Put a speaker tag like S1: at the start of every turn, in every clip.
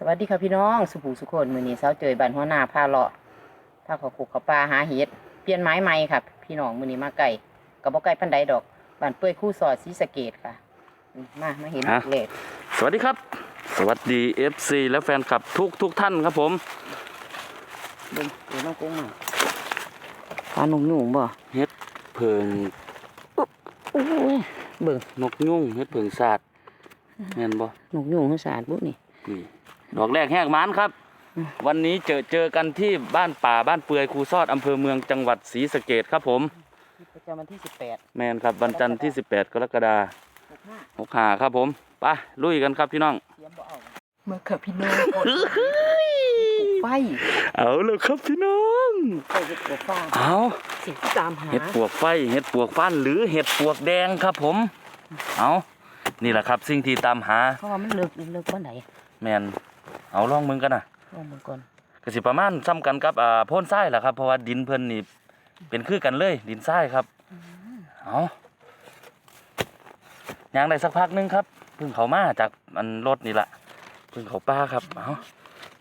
S1: สวัสดีค่ะพี่น้องสุภูสุคนมือนี้เช้าเจอบ้านหัวหน้าพาเลาะพาเขาขุกเขาปลาหาเห็ดเปลี่ยนไม้ใหม่ครับพี่น้องมือนี้มาไก่กับบ่ไก่ปันใดดอกบ้านเปื่อยคู่สอดสีสะเกตค่ะอืมมามาเห็น
S2: ฮะ
S1: เลด
S2: สวัสดีครับ สวัสดี FC และแฟนคลับทุกทุกท่านครับผม
S1: เบิ่งเดี๋ยวน้องกุ้งมาปลาหนุ่มหนุ่มบ่
S2: เฮ็ดเพิง
S1: อุ้ยเบิ่ง
S2: นกยุ่งเฮ็ดเพิงศาสตร์แม่นบ่
S1: หนุ่มหนุ่มเขาสะอาดบุนี่
S2: นี่ ดอกแรกแหกมานครับ วันนี้เจอเจอกันที่บ้านป่าบ้านเปื่อยครูซอดอำเภอเมืองจังหวัดศรีสะเกดครับผม
S1: ประจำวันที่สิบแปด
S2: แม่นครับวันจันทร์ที่ 18 กรกฎา
S1: หกห้า
S2: คม65ครับผมไปลุยกันครับพี่น้อง
S1: เตรียมบ่เอาเมื่อเกิดพี่น้องกดไฟ
S2: เอาเลยครับพี่น้อง
S1: ไฟเห็ดปวกฟ้า
S2: เอา
S1: สิ่งที่ตามหา
S2: เห็ดปวกไฟเห็ดปวกฟันหรือเห็ดปวกแดงครับผม เอานี่แหละครับสิ่งที่ตามหา
S1: เพราะว่ามันเลิกเลิกวันไหน
S2: แมน เอาลองมึงกันนะ
S1: ลองมึงก่อน
S2: ก็สิประมาณซ้ำกันกับอ่าโพ่นทรายแหละครับ เพราะว่าดินเพิ่นนี่เป็นคือกันเลย ดินทรายครับเอายางได้สักพักหนึงครับเพิ่งเขามาจากมันรถนี่แหละเพิ่งเขาป้าครับเอา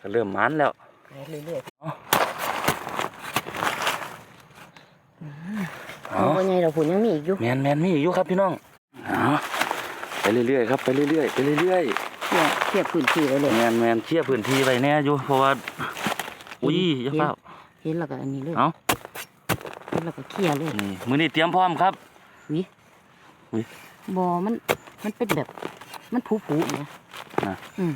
S2: ก็เริ่มมันแล้ว
S1: ไปเรื่อยๆ
S2: เอา
S1: เอาไงเราผุนยังมีอีกอยู่
S2: แมนแมนมีอยู่ครับพี่น้องเอาไปเรื่อยๆครับไปเรื่อยๆไปเรื่อยๆ
S1: เทียบเทียบพื้นที่ไว้เลย
S2: แมนแมนเคลียร์พื้นที่ไปแน่อยู่เพราะว่า อุ้ยอย่าเฝ้า
S1: เห็นแล้วก็อันนี้เลย
S2: เอา
S1: เห็นแล้วก็เคลียร์เลย
S2: นี่มือนี้เตรียมพร้อมครับ
S1: วิ
S2: วิ
S1: บอมันมันเป็นแบบ มันผุผุๆเนี่ย
S2: น่ะ
S1: อืม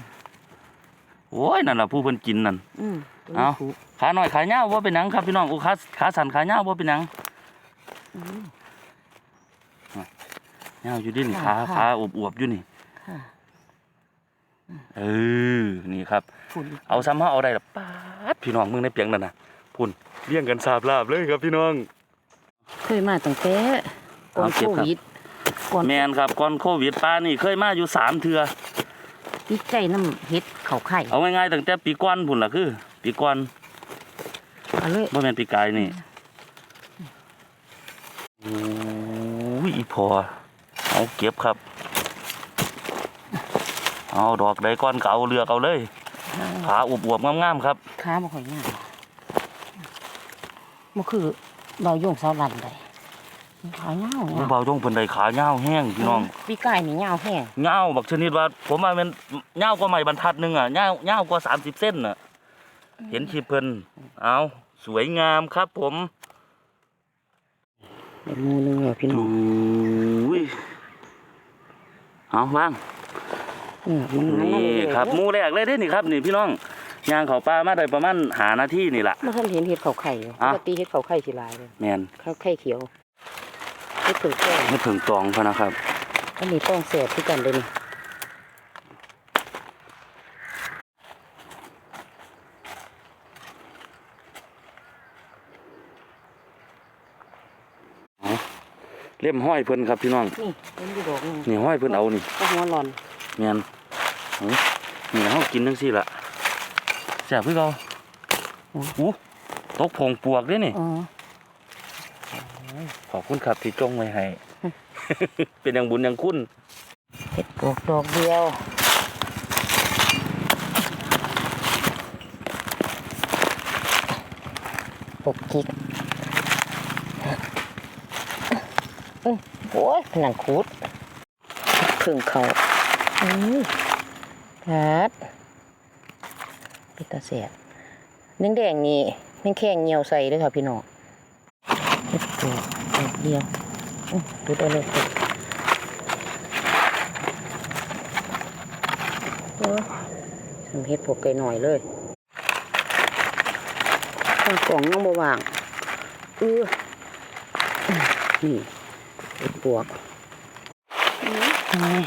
S2: โอ้ยนั่นล่ะผู้เพิ่นกินนั่น
S1: อืมตัว
S2: เอา
S1: นี้ผุ
S2: ขาหน่อยขาเงาวว่าเป็นหนังครับพี่น้องโอ้ขาขาสั่นขาเงาวว่าเป็นหนัง
S1: อืม
S2: เงาวอยู่ดินี่ขา
S1: ค่ะ
S2: ขาอวบอวบๆอยู่นี่
S1: ค่ะ
S2: เออนี่ครับ
S1: ผุน
S2: เอาซ้ำเฮาเอาได้ละป๊าดพี่น้องมึงในเปียงนั่นน่ะพุ่นเลี้ยงกันสาบลาบเลยครับพี่น้อง
S1: เคยมาตั้งแต่ก่อน
S2: เอา
S1: โค
S2: เก็บครับ
S1: วิดก่อน
S2: แมนครับก่อนโควิดป้านี่เคยมาอยู่สามเทื่อ
S1: ติดใจน้ำเห็ดเขาไข่
S2: เอาง่ายๆตั้งแต่ปีก่อนพุ่นล่ะคือ ปีก่อน
S1: เอาเลย
S2: บ่แม่นปีกายนี่โอ้ยอีพอเอาเก็บครับ เอาดอกใดก้อนก็เอาเลือกเอาเลยขาอวบๆงามๆครับ
S1: ขาบ่ค่อยงามมันคือเบาโยงเสาลันได้ขาเงา
S2: ผู้
S1: เงา
S2: เบาจงเพิ่นได้ขาเงาวแห้งพี่น้อง
S1: ปีกายนี่เงาแห้ง
S2: เงาวบักชนิดว่า ผมว่ามันเงาวกว่าไม้บรรทัดหนึงอะเงาวเงาวกว่า30เส้นน่ะ เห็นคลิปเพิ่นเอาสวยงามครับ ผม
S1: เป็นมือหนึงแล้วพี่น้อง
S2: อุ้ยเอาวาง
S1: เนี่ยมันมัน
S2: นี่
S1: เลย
S2: ครับหมูแรกเลยเด้นี่ครับนี่พี่น้องยางเขาปลามาได้ประมาณหานาทีนี่ล่ะ
S1: มันทันเห็นเห็ดเขาไข่อยู่ป
S2: อะ
S1: กติเห็ดเขาไข่สิหลายเลย
S2: แมน
S1: เขาไข่เขียวเห็ดเผือกแก้ว
S2: ให้เพิ่งตองพะนะครับ
S1: อันนี้ต้องแสบที่กันเลยนี่
S2: เล่มห้อยเพิ่นครับพี่น้อง
S1: นี่เป็นอยู่ดอกนึง
S2: นี่ห้อยเพิ่นเอานี่
S1: ก็หัวร้อน
S2: แมนเอานี่เฮากินจังซี่ล่ะแซ่บคือเก่าอู้ตกผงปวกเด้นี่
S1: อ๋อ
S2: ขอบคุณครับที่จงไว้ให้ เป็นอย่างบุญอย่างคุณ
S1: เห็ดปลวกดอกเดียวปกกิกอื้อโอ้ยผนังคูดเครื่องเขา ฮัดปิดตาเสียดแดงนี่แม่งแข้งเหี่ยวใส่ด้วยค่ะพี่น้องเห็ดปลวกดอกเดียวดูได้เลยค่ะโอ้ยทำเห็ดปลวกไก่หน่อยเลยข้างกล่องยังบวางเออนี่เห็ดปลวก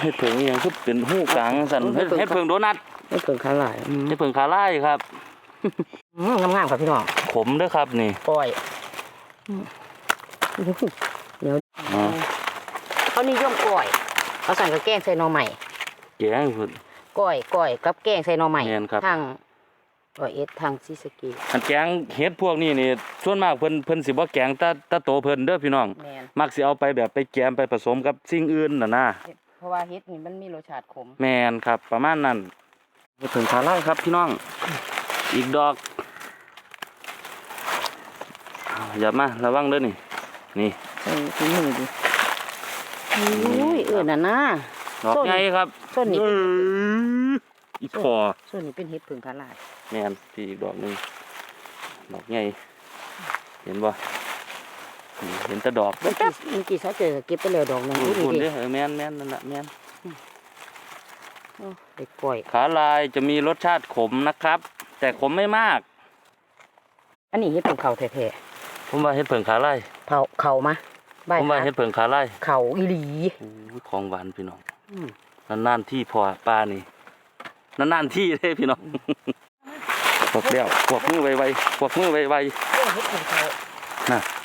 S2: เฮ็ดเพิ่งอีหยังคือเป็นหูกลางสั่นเฮ็ดเฮ็ดเพิ่งโดนัท
S1: ไม่เกินขาหลายอืม
S2: เฮ็ดเพิ่งขาลายครับ
S1: อืมงามๆครับพี่น้อง
S2: ขมเด้อครับนี่
S1: ก้อยอืมเดี๋ยว
S2: อ๋อ
S1: เขานิยมก้อยเขาสั่งกับแกงใส่หน่อใหม่
S2: แกงเพิ่น
S1: ก้อยก้อยกับแกงใส่หน่อใหม่
S2: แม่นครับ
S1: ทางร้อยเอ็ดทางซีสะเกี
S2: อันแกงเฮ็ดพวกนี้นี่ส่วนมากเพิ่นเพิ่นสิบ่แกงแตะตะโตเพิ่นเด้อพี่น้อง
S1: แมน
S2: มักสิเอาไปแบบไปแกมไปผสมกับสิ่งอื่นน่ะนะ
S1: เพ ราะว่าเฮ็ดนี่มันมีรสชาติขม
S2: แม่นครับ ประมาณนั้นเห็ดเผิงขาไล่ครับพี่น้อง อีกดอกอ้าวอย่ามาระวังเด้อนี่ นี่
S1: ใส่ถุงมือดิอุ้ยเอื่นน่ะนะ
S2: ดอก
S1: ส้น
S2: ใหญ่ครับ
S1: ส้นนี้
S2: เอ้
S1: เป็น
S2: ยอีพอ
S1: ส่วนนี้เป็นเห็ดผึ่งพาลาย
S2: แม่นพี่อีกดอกหนึงดอกใหญ่เห็นบ่นี่ เห็นแต่ดอก
S1: เมื่อกี้เมื่อกี้เขาเจอเก็บไปแล้วดอกหนึง
S2: คุ
S1: ดู
S2: ณ
S1: นี่
S2: เด้
S1: ดิ
S2: อเออแม่นแม่นนั่นน่ะแม่น
S1: โอ้เด็กปล่อย
S2: ขาลายจะมีรสชาติขมนะครับ แต่ขมไม่มาก
S1: อันนี้เห็ดผึ่งเขาแท้
S2: ผมว่าเห็ดเผิงขาลาย
S1: ๆเผาเขามาใบ
S2: ผมว่าเห็ดเผิงขาลาย
S1: เขาอีหลี
S2: โอ้ยของหวานพี่น้อง
S1: อืม
S2: นานๆที่พอปลานี่นานๆที่เลยพี่น้องพวกเลี้ยวพวกมือไวๆพวกมือไว
S1: เรื่องเห็ดผึ่งเขา
S2: น่ะ
S1: อืมนี่นี่นี่นี่นี่
S2: ๆ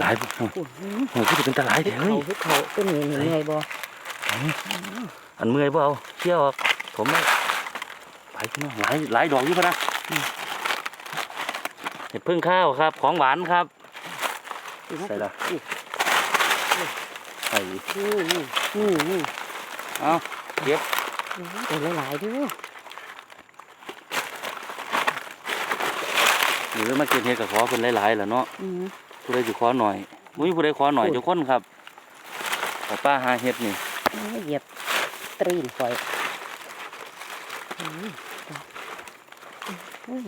S2: หลายโอ้โหคือเป็นตาหลาย
S1: เห็
S2: เด้
S1: ด
S2: อ
S1: เขา
S2: เฮ้ย
S1: เห็ดเขาตัวนี้นี่ไงบ่
S2: อันเมื่อยบ่เอาเที่ยวผมไม่ไปพี่น้องหลายหลายดอกอยู่ปะนะเห็ดพึ่งข้าวครับ ของหวานครับใส่ละใส่
S1: นี่นี่นี่นี่
S2: เอาเก็บ
S1: เดี๋ยวหลายๆด้วย
S2: หรือมาเก็บเห็ดกับขอเพิ่นหลายๆล่ะเนาะ
S1: อืม
S2: ผู้ใดสิขอหน่อยมุ้ยผู้ใดขอหน่อย
S1: โอ้ย
S2: เจ้าคนครับแต่ป้าหาเห็ดนี่
S1: โอ้ยเหยียบตรีนฝอยอืมอุ้ย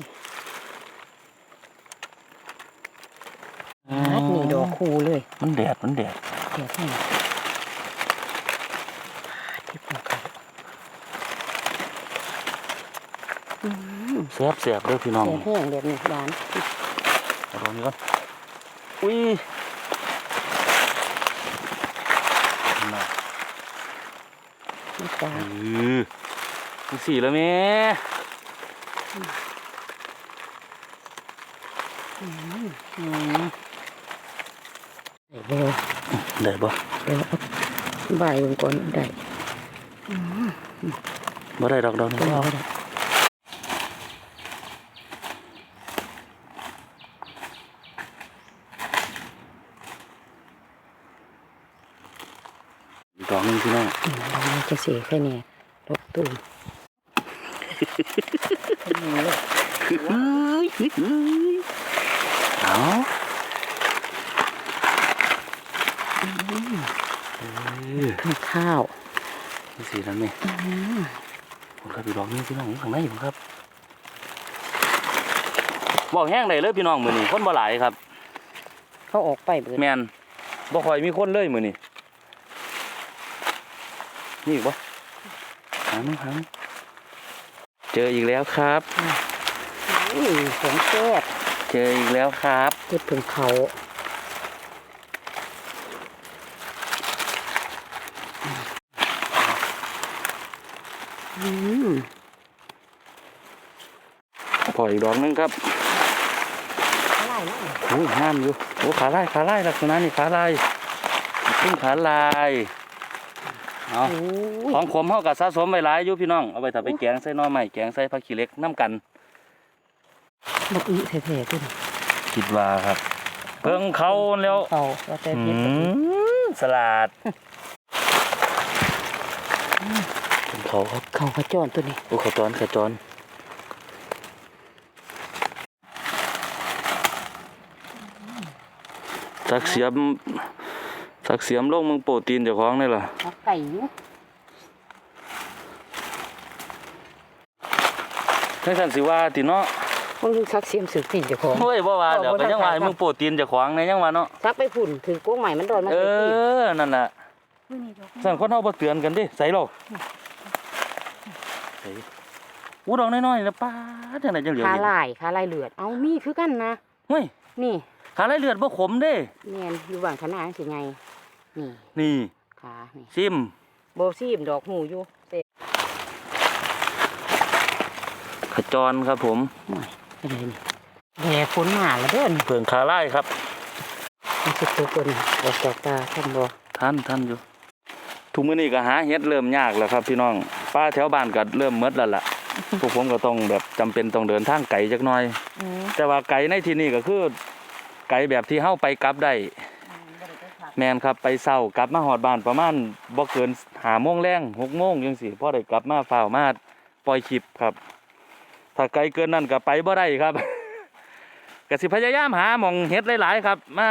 S1: นัดนี่ดอกคูเลย
S2: มันแดดมันแดด
S1: เดี๋ยวให้ที่ปลูกเขาอืม
S2: แซ่บแซ่บเด้อพี่น้อง
S1: แห้งๆแบบนี้หวาน
S2: เอาตรงนี้ก่อนอุ้ยน่ะ
S1: นี่จ้า
S2: เออจังสี่แล้วแม่
S1: อืมใส่เบล
S2: ได้บ่
S1: เดี๋ยวเอาใบลงก่อนได้
S2: บ่ได้ดอกดอกนี่
S1: ก็เอาได้
S2: อีกดอกหนึงพี่น้อง
S1: อืมเราจะเสียแค่นี้ดอกตูมนี่เลย
S2: เฮ้ยเฮ้ยเฮ้ยเอา
S1: ข้าวข้าว
S2: จังสี่แล้วแม่
S1: อืม
S2: ผมครับอีกดอกหนึงพี่น้องข้างในผมครับบอกแห้งได้เลยพี่น้องมือนี้คนบ่หลายครับ
S1: เขาออกไปเบิด
S2: แมนบ่คอยมีคนเลยมือนี้ นี่อีกบ่หาหนึ่งหาหนึ่งเจออีกแล้วครับ
S1: อุ้ยของแซ่บ
S2: เจออีกแล้วครับ
S1: เก็บผึ่งเขาอืม
S2: พออีกดอกหนึงครับ
S1: อะไรนะ
S2: โอ้ยห้ามอยู่โอ้ขาลายขาลายลักษณะนี่ขาลายขึ้นขาลาย เอา
S1: โอ้ย
S2: ของขมเฮากับสะสมไว้หลายอยู่พี่น้อง เอาไปถ้าไปแกงใส่หน่อไม้แกงใส่ผักขี้เหล็กน้ำกัน
S1: บักอึแท้ๆขึ้น
S2: คิดว่าครับ เพิ่งเขาแล้ว
S1: เขาเราแต่
S2: อื
S1: เพ็ดกับ
S2: มสลัดเพิ่งเขาครับ
S1: เขาขจรตัวนี้
S2: โอ้ขจรขจรสักเสียม สักเสียมลงมึงโปรตีนเจ้าของนี่ล่ะ
S1: เอาไก่อยู่
S2: ทั้งสันสิว่าติเนาะ
S1: มึงดูซักเสียมสือตีนเจ้าของ
S2: เฮ้ยบ่ว่า
S1: บ่
S2: เดี๋ยว
S1: บ่
S2: ก็ยังว่าให้
S1: ได้
S2: มึงโปรตีนเจ้าของในยังว่าเนาะ
S1: ซักไปผุ่นถือโก้งใหม่มันโดนมา
S2: เอ
S1: ใส่ตีน
S2: อนั่นน่ะสั่นคนเฮาบ่เตือนกันดิใส่โลกใส่อู้ดอกน้อยๆนะป้าดจังไดจังเหลียว
S1: ขา
S2: เห็น
S1: ลายขาลายเลือดเอามีคือกันนะ
S2: เฮ้ย
S1: นี่
S2: ขาไหลเลือดบ่ขมเด้
S1: เนียนอยู่บ้านขนาดสิไงนี่
S2: นี่
S1: ขานี่
S2: ซิม
S1: โบซีมดอกหูอยู่เตะ
S2: ขจรครับผม
S1: อะไรนี่แห่ฝนมาแล้วเด้อน
S2: เพิ่งขาไล่ครับ
S1: มันสิตัวคนออกจากตาท่านบ่
S2: ท่านท่านอยู่ ทุกมื้อนี้ก็หาเฮ็ดเริ่มยากแล้วครับ พี่น้องป้าแถวบ้านก็เริ่มหมดแล้วล่ะ พวกผมก็ต้องแบบจำเป็นต้องเดินทางไกลจักหน่อย แต่ว่าไกลในที่นี้ก็คือ ไกลแบบที่เฮาไปกลับได้แมนครับไปเศร้ากลับมาหอดบ้านประมาณบ่เกินหาโมงแรงหกโมงยังสิพอได้กลับมาฝ่าวมาปล่อยคลิปครับ ถ้าไกลเกินนั้นก็ไปบ่ได้ครับก็สิพยายามหาหมองเฮ็ดหลายๆครับ มา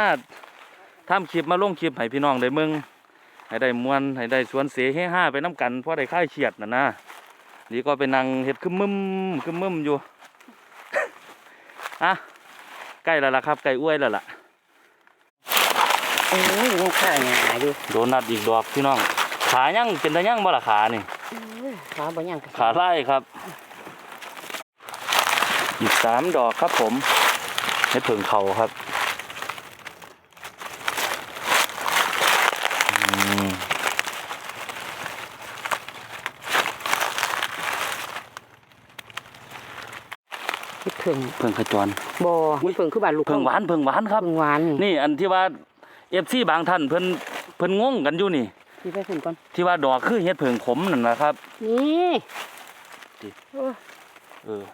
S2: ทำคลิปมาลงคลิปให้พี่น้องได้เมืองให้ได้มวนให้ได้สวนเสเฮฮาไปน้กันเพราะได้ค่ายเครียดน่ะนะนี่ก็ไปนั่งเฮ็ดคึมมึมคึมมึมอยู่อะ ใกล้แล้วล่ะครับใกล้อ้วยแล้วล่ะ
S1: โอ้ยยังข้าวหยาอยู่
S2: โดนัทอีกดอกพี่น้อง ขายังเป็นตะยังบ่ล่ะขานี่
S1: ขาบ่ยัง
S2: ขาไล่ครับ อีกสามดอกครับผมให้เพิ่งเขาครับ
S1: คิดถึง
S2: เพิ่งขจร
S1: บ่มันเพิ่งคือบ้านลูก
S2: เพิ่งหวานเพิ่งหวานครับ
S1: เพิ่งหวานนี่
S2: นี่อันที่ว่าเอฟซีบางท่านเพิ่นเพิ่นงงกันอยู่นี่
S1: พี่ไปขึ้นก่อน
S2: ที่ว่าดอกคือเฮ็ดเพิ่งขมนั่นนะครับ
S1: นี่
S2: ดิ
S1: โอ้ย
S2: เออ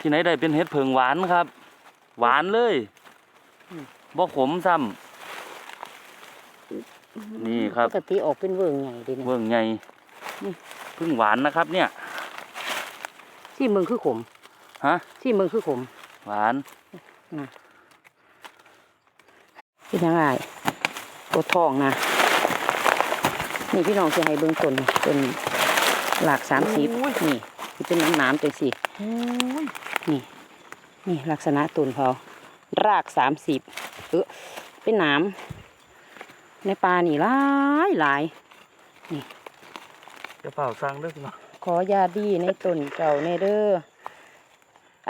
S2: ที่ไหนได้เป็นเฮ็ดเพิ่งหวานครับ หวานเลยบ่ขมซ้ำนี่ครับ
S1: ปกติออกเป็นเวิงใหญ่ดิเนี่ย
S2: เบิ่งใหญ่
S1: นี่
S2: เพิ่งหวานนะครับ เนี่ย
S1: ที่เมืองคือขม
S2: ฮะ
S1: ที่เมืองคือขม
S2: หวาน
S1: เป็นยังไงตัวทองนะนี่พี่น้องจะให้เบื้องต้นนี่เป็นหลากสามสิบนี่ที่เป็นน้ำน้ำๆจังสินี่ นี่ลักษณะต้นเขารากสามสิบเออเป็นน้ำในปลานี่หลายหลาย
S2: จะเปล่าสร้างเด้อพี่น้อง
S1: ขอยาดีในต้นเจ้าในเด้อ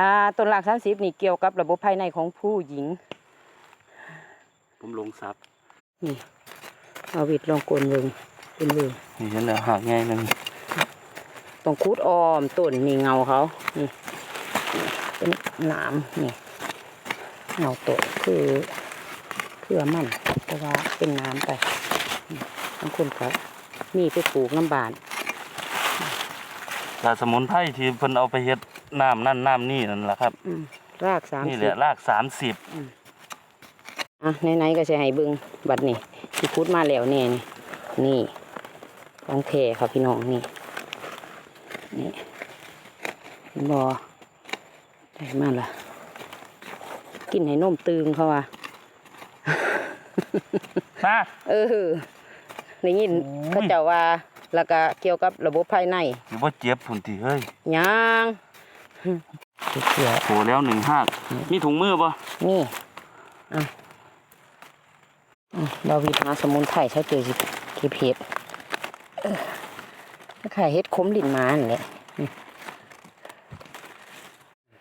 S1: อ่าต้นหลากสามสิบนี่เกี่ยวกับระบบภายในของผู้หญิง
S2: ผมลงซับ
S1: นี่เอาวิดลองกลนเบิงเป็นเบิง
S2: นี่ฉันแล้วหักง่ายหนึง
S1: ต้องคูดออมต้นนี่เงาเขานี่เป็นหนามนี่เงาต้นคือเพื่อมันแต่ว่าเป็นน้ำไปนี่บางคนก็มีไปปลูกน้ำบาน
S2: แต่สมุนไพรที่เพิ่นเอาไปเฮ็ด น้ำนั่นน้ำนี่นั่นแหละครับ
S1: อืมรากสาม
S2: นี่
S1: สิ
S2: แหละ
S1: บ
S2: รากสามสิบ
S1: อะไหนๆก็จะให้เบิงบัดนี่ที่คูดมาแล้วเนี่ยนี่นี่ของแท้ครับพี่น้องนี่นี่เห็นบอได้มาละกินให้นมตึงเขาว่า
S2: นะ
S1: เออได้ยิน
S2: โอ้ย
S1: เขาเจ้าว่าแล้วก็เกี่ยวกับระบบภายใน
S2: สิบ่เจ็บพุ่นติเฮ้ย
S1: ยาง เสีย
S2: โหแล้วหนึ่งหักมีถุงมือบ่
S1: นี่อะอืมเราวิทหาสมุนไพรใช้เจอสิเก็บเห็ดเออขายเห็ดขมลิ่นหมานั่นแหละนี่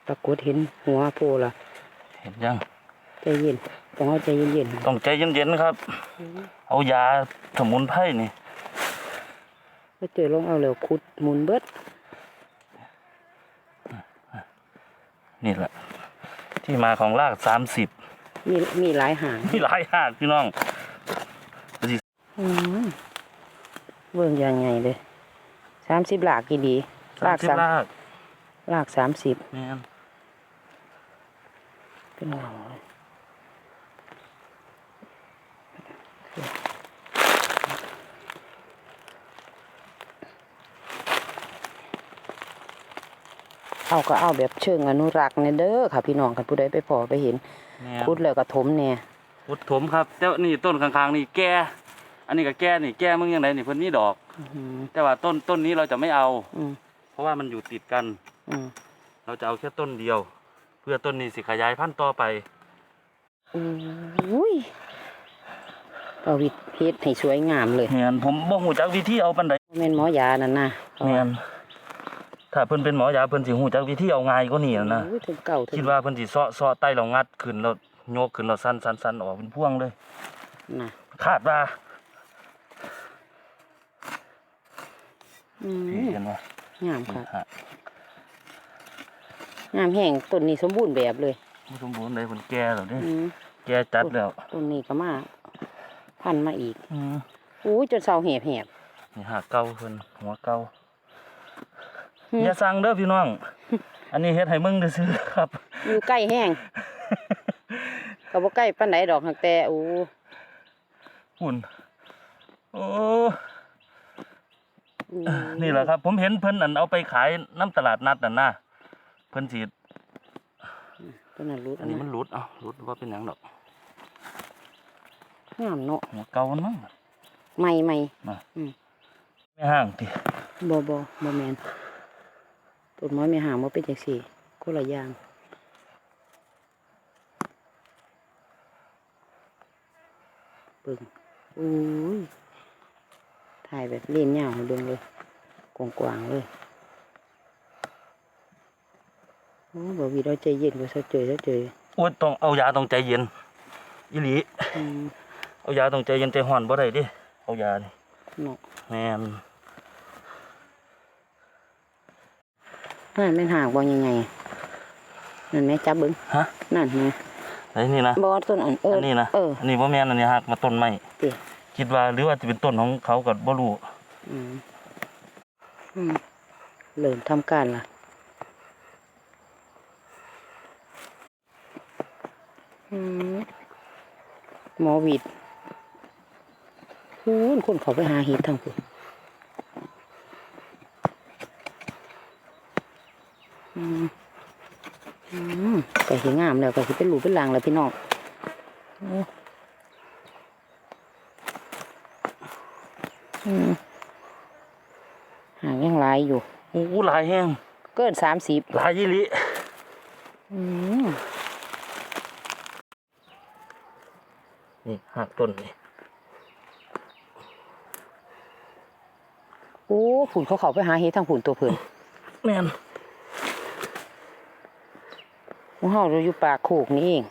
S1: ปรากฏเห็นหัวโพละ
S2: เห็นยัง
S1: ใจเย็นต้องเอาใจเย็นๆ
S2: ต้องใจเย็นๆครับ เอายาสมุนไพรนี่
S1: ไปเจอลงเอาเร็วขุดหมุนเบิด
S2: นี่แหละ ที่มาของรากสามสิบ
S1: มีมีหลายหาง
S2: มีหลายหักพี่น้อง
S1: อืมเบิ่งยังไงเลยสามสิบหลากกี่ดีลาก
S2: สิบ
S1: สาม
S2: ราก
S1: ลากสามสิบ
S2: แม่น
S1: เป็นเงาเลย เอาก็เอาแบบเชิงอนุรักษ์เนี่ยเด้อค่ะ พี่น้องกันผู้ใดไปพอไปเห็น
S2: แม่น
S1: คุดแล้วก็ถมเนี่ย
S2: พุดถมครับแต่ว่านี่ต้นข้างๆนี่แก่อันนี้ก็แก่นี่แก่มึงยังไงนี่เพิ่นนี่ดอก
S1: อื้อหือ
S2: แต่ว่าต้นต้นนี้เราจะไม่เอา
S1: อืม
S2: เพราะว่ามันอยู่ติดกัน
S1: อืม
S2: เราจะเอาแค่ต้นเดียว เพื่อต้นนี้สิขยายพันธุ์ต่อไป
S1: อุ้ยเอาวิทเฮ็ดให้สวยงามเลย
S2: แม่นผมบ่ฮู้จักวิธีเอาปานใด
S1: แม่นหมอยานั่นนะ
S2: แม่น ถ้าเพิ่นเป็นหมอยาเพิ่นสิฮู้จักวิธีเอาง่ายกว่านี้นะ
S1: อุ้ยถึงเก่าถึง
S2: คิดว่าเพิ่นสิเซาะเซาะไต้เรางัดขึ้นแล้วโยกขึ้นแล้วสั้นสั้นสั้นออกเป็นพวงเลย
S1: นะ
S2: คาดว่า
S1: อืม
S2: เห็นบ่
S1: งามค่ะ
S2: ฮะ
S1: งามแห้งต้นนี้สมบูรณ์แบบเลย
S2: บ่สมบูรณ์เลยเพิ่นแก่แล้วเด้
S1: อืม
S2: แก่จัดแล้ว
S1: ต้นนี้ก็มาพันธุ์มาอีก
S2: อืม
S1: อู้จนเสาแหบแหบ
S2: นี่หาเก่าเพิ่นหัวเก่า
S1: อืม
S2: อย่าสั่งเด้อพี่น้อง อันนี้เฮ็ดให้มึงซื่อๆครับ
S1: อยู่ใกล้แห้งก็บ่ใกล้ปานใดดอกหักแต่อู้
S2: หุ่นโอ้นี่แหละครับ ผมเห็นเพิ่นอันเอาไปขายน้ำตลาดนัดนั่นนะเพิ่นสิ
S1: ตัวนั้นรุด
S2: อันนี้มันหลุดเอ้าหลุดว่าเป็นหยังดอก
S1: งามเนาะ
S2: หัวเก่ามันมั้ง
S1: ใหม่ใหม่
S2: ไม่ห่างติ
S1: บ่บ่บ่แม่น ต้นไม้ไม่ห่างบ่เป็นจังซี่คนละอย่างเบิ่งอุ้ยถ่ายแบบเล่นยาวให้เบิ่งเลยกว้างๆเลยโอ้บ่วีเราใจเย็นกว่าเซาเจยเซาเจย
S2: โอ้ยต้องเอายาต้องใจเย็นอีหลี
S1: อืม
S2: เอายาต้องใจเย็นใจห่อนบ่ได้เดิเอายานี่
S1: เนาะ
S2: แม่น
S1: นั่นเป็นหากบ่ยังไงนั่นแม่จับเบิ่ง
S2: ฮะ
S1: นั่นไง
S2: ไอ้นี่นะ
S1: บ่ต้นอันเออ
S2: อั
S1: อน
S2: นี้นะ
S1: เออ
S2: อันนี้บ่แม่นอันนี้หักมาต้นไม้
S1: ติ
S2: คิดว่าหรือว่าจะเป็นต้นของเขาก็บ่รู้
S1: อืมอืมเริ่มทำการละอืมหมอหวิดคูนคนเขาไปหาเห็ดทางคุณ อืมอืมก็เห็นงามแล้วก็สิเป็นหลูเป็นลางแล้วพี่น้องอืมหางยังลายอยู่
S2: โอ้ลายแห้ง
S1: เกินสามสิบ
S2: ลายอีหลี
S1: อืม
S2: นี่หักต้นนี่
S1: โอ้ผุนเขาเขาไปหาเฮ็ดทางผุนตัวเพิ่น
S2: แม่น
S1: ของเฮาเราอยู่ปากโขกนี่เอง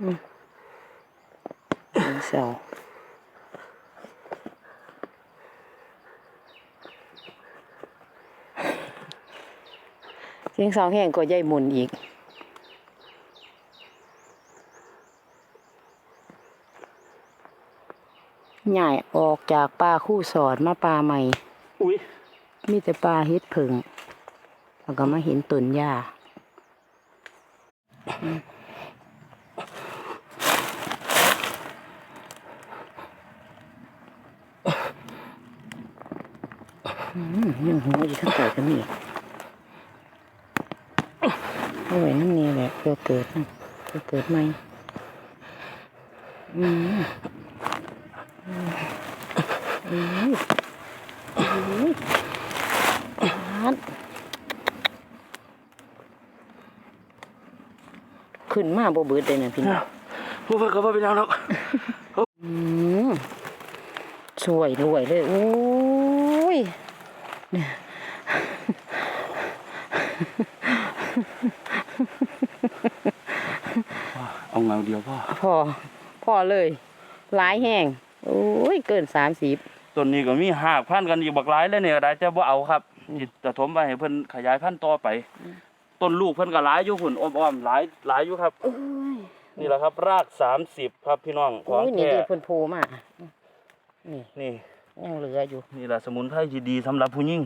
S1: อืมเสาเสียงเสาแห้งก็ใหญ่มุนอีกใหญ่ออกจากป่าคู่สอนมาป่าใหม่
S2: อุ้ย
S1: มีแต่ปลาเฮ็ดผึ่งแล้วก็มาเห็นต้นหญ้าอืมยังหัวอยู่ทั้งไก่ก็มีเอาไว้นั่นนี่แหละเพื่อเกิดนะเพื่อเกิดใหม่อืมอืมอืมอืม ฮัด ขึ้นมาบ่เบิดเลยนะพี่น้อง
S2: บ่เพิ่นก็บ่เป็นหยังดอก
S1: อืมสวยรวยเลยโอ้ยเนี่ย
S2: เอาเงาเดียวพ่อ
S1: พอพอเลยหลายแห้งโอ้ยเกินสามสิบ
S2: ต้นนี้ก็มีหากพันธุ์กันอีกบักหลายเลยเนี่ยได้จะบ่เอาครับสิจะถมไปให้เพิ่นขยายพันธุ์ต่อไป ต้นลูกเพิ่นก็หลายอยู่พุ่นอ้อมๆหลายหลายอยู่ครับ
S1: โอ้ย
S2: นี่แหละครับ ราก30ครับพี่น้องข
S1: โอ้
S2: อง
S1: ยนี่
S2: แท้
S1: เด็กเพิ่นโผล่มานี่
S2: นี่
S1: ยังเหลืออยู่
S2: นี่แหละสมุนไพรที่ดีสำหรับผู้หญิง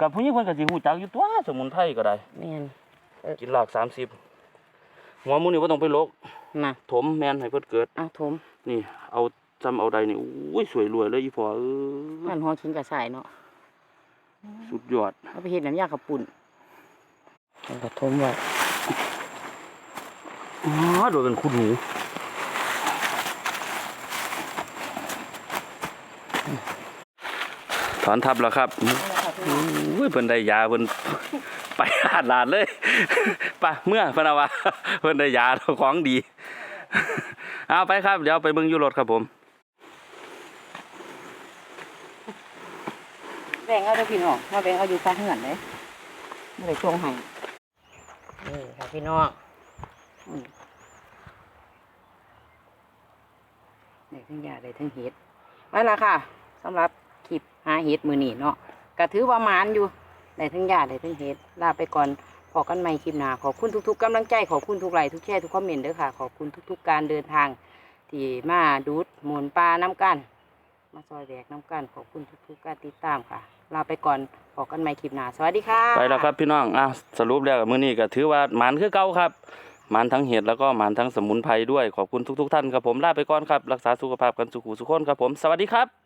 S2: กับผู้หญิงเพิ่นก็สิฮู้จักอยู่ตัวสมุนไพรก็ได้
S1: แม่น
S2: กินราก30หัวหมูนี่บ่ต้องไปลก
S1: มา
S2: ถมแม่นให้เพิ่นเกิด
S1: เอาถม
S2: นี่ เอาจำเอาใดนี่อุ้ยสวยรวยเลยอีพ่อเออ
S1: มันหอขิงกระสายเนาะ
S2: สุดยอด
S1: เอาไปเฮ็ดน้ำยาขับปุ่น แล้วก็ถมไว้
S2: อ๋อโดยเป็นคุณหนูถอนทับแล้วครับอุ้ยเพิ่นได้ยาเพิ่นไปหาดลาดเลยไปเมื่อเพนเอาว่าเพิ่นได้ยาของดี เอาไปครับ เดี๋ยวไปเบิ่งอยู่รถครับผม
S1: แบ่งเอาเด้อพี่น้องมาแบ่งเอาอยู่ฟ้าเหือนเลยไม่ได้ช่วงให้นี่ค่ะ พี่น้องได้ทั้งยาได้ทั้งเห็ดมาละค่ะสำหรับคลิปหาเห็ดมือหนีเนาะก็ถือว่ามานอยู่ได้ทั้งยาได้ทั้งเห็ดลาไปก่อนพอกันใหม่คลิปหน้าขอบคุณทุกๆกำลังใจขอบคุณทุกไลค์ทุกแชร์ทุกคอมเมนต์เด้อค่ะ ขอบคุณทุก ๆ การเดินทาง ที่มาดูดหมุนปลาน้ำกัน มาซอยแดกน้ำกัน ขอบคุณทุกๆการติดตามค่ะ ลาไปก่อนพอกันใหม่คลิปหน้า สวัสดีค่ะ
S2: ไปแล้วครับพี่น้องอะสรุปแล้วมื้อนี้ก็ถือว่าหมันคือเก่าครับหมานทั้งเห็ดแล้วก็หมานทั้งสมุนไพรด้วยขอบคุณทุก ๆ ท่านครับผมลาไปก่อนครับรักษาสุขภาพกันสุขุสุขคนครับผมสวัสดีครับ